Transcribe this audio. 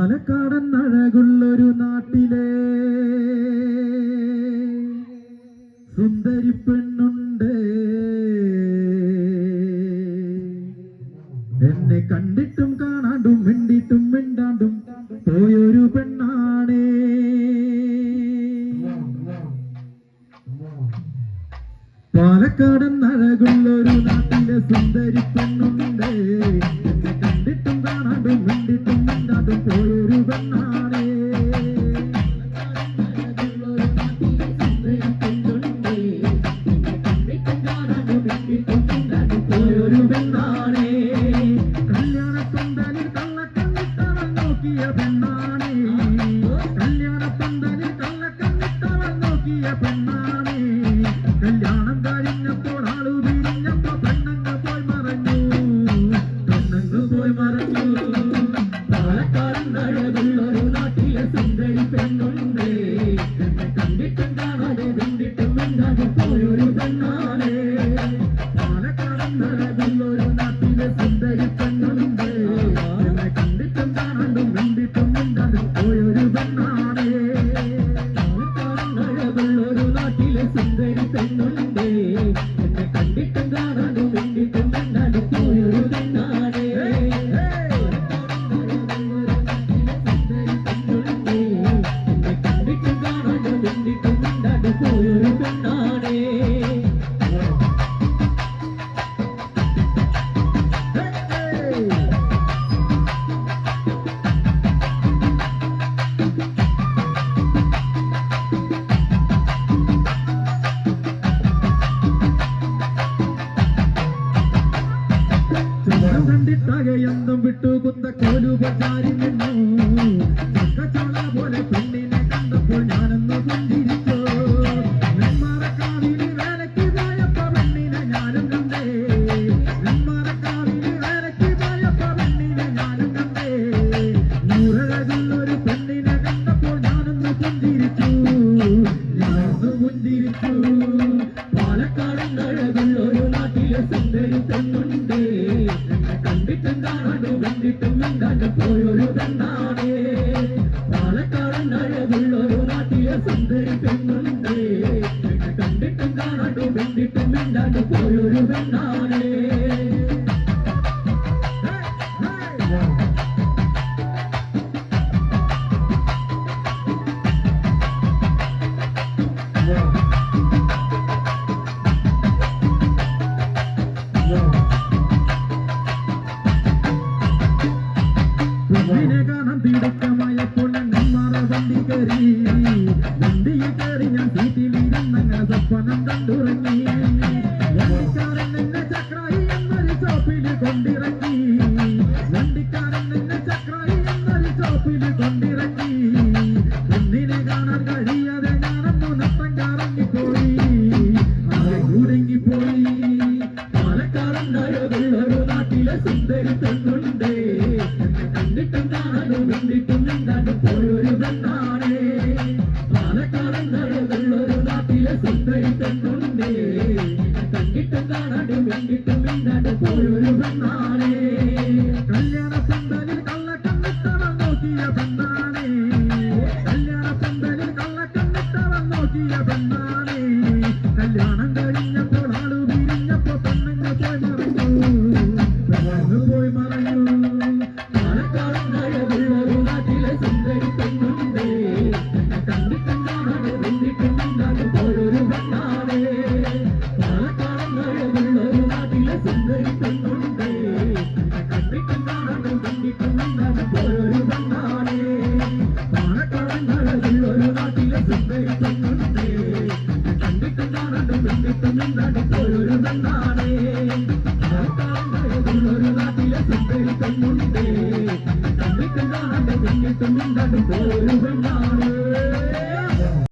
പാലക്കാടൻ അഴകുള്ളൊരു നാട്ടിലെ. സുന്ദരി പെണ്ണുണ്ട്. എന്നെ കണ്ടിട്ടും കാണാണ്ടും മിണ്ടിട്ടും മിണ്ടാണ്ടും പോയൊരു പെണ്ണാണേ. പാലക്കാടൻ അഴകുള്ളൊരു നാട്ടിലെ സുന്ദരി പെണ്ണുണ്ട്. അഴകുള്ളൊരു നാട്ടിലെ സുന്ദരി പെണ്ണുണ്ട്. കണ്ടിട്ടും കണ്ടിട്ടും മിണ്ടാതെ പോയൊരു പെണ്ണാണേ. പാലക്കാടൻ അഴകുള്ളൊരു നാട്ടിലെ സുന്ദരി പെണ്ണുണ്ട്. കണ്ടിട്ടും പോയൊരു പെണ്ണാണേ. പാലക്കാടൻ അഴകുള്ളൊരു നാട്ടിലെ സുന്ദരി പെണ്ണുണ്ട്. കണ്ടിട്ടും പോയൊരു പെണ്ണാണേ. എന്തും വിട്ടു കുന്ത കോലുപചാരി നിന്നു. ചക്കച്ചോള പോലെ പെണ്ണിനെ കണ്ടപ്പോൾ ഞാനൊന്ന് പുഞ്ചിരിച്ചു. നെന്മാറക്കാവിൽ വേലയ്ക്ക് പോയപ്പോ പെണ്ണിനെ ഞാനും കണ്ടേ. നെന്മാറക്കാവിൽ വേലയ്ക്ക് പോയപ്പോ പെണ്ണിനെ ഞാനും കണ്ടേ. നൂറഴകുള്ളൊരു പെണ്ണിനെ കണ്ടപ്പോൾ ഞാനൊന്ന് പുഞ്ചിരിച്ചു. ഞാനൊന്ന് പുഞ്ചിരിച്ചു. എന്നെ കണ്ടിട്ടും കാണാണ്ടും കണ്ടിട്ടും മിണ്ടാണ്ട് പോയൊരു പെണ്ണാണേ പാലക്കാടൻ അഴകുള്ളൊരു നാട്ടിലെ സുന്ദരി പെണ്ണുണ്ടേ. എന്നെ കണ്ടിട്ടും കാണാണ്ടും കണ്ടിട്ടും മിണ്ടാണ്ട് പോയൊരു കാണാൻ തിടുക്കമായപ്പോൾ നെന്മാറ വണ്ടി ഞാൻ സീറ്റിലിരുന്നങ്ങനെ സ്വപ്നം കണ്ടുറങ്ങി. എന്നെ ചക്രായി എന്നൊരു ഷോപ്പിൽ കൊണ്ടിറങ്ങി അഴകുള്ളൊരു നാട്ടിലെ സുന്ദരി എന്നെ കണ്ടിട്ടും കാണാനും കണ്ടിട്ടും മിണ്ടാണ്ട് പോയൊരു പെണ്ണാണേ പാലക്കാടൻ നല്ലൊരു നാട്ടിലെ സുന്ദരി എന്നെ കണ്ടിട്ടും കാണാനും കണ്ടിട്ടും മിണ്ടാണ്ട് പോയൊരു പെണ്ണാണേ. தடுத்து தடுத்து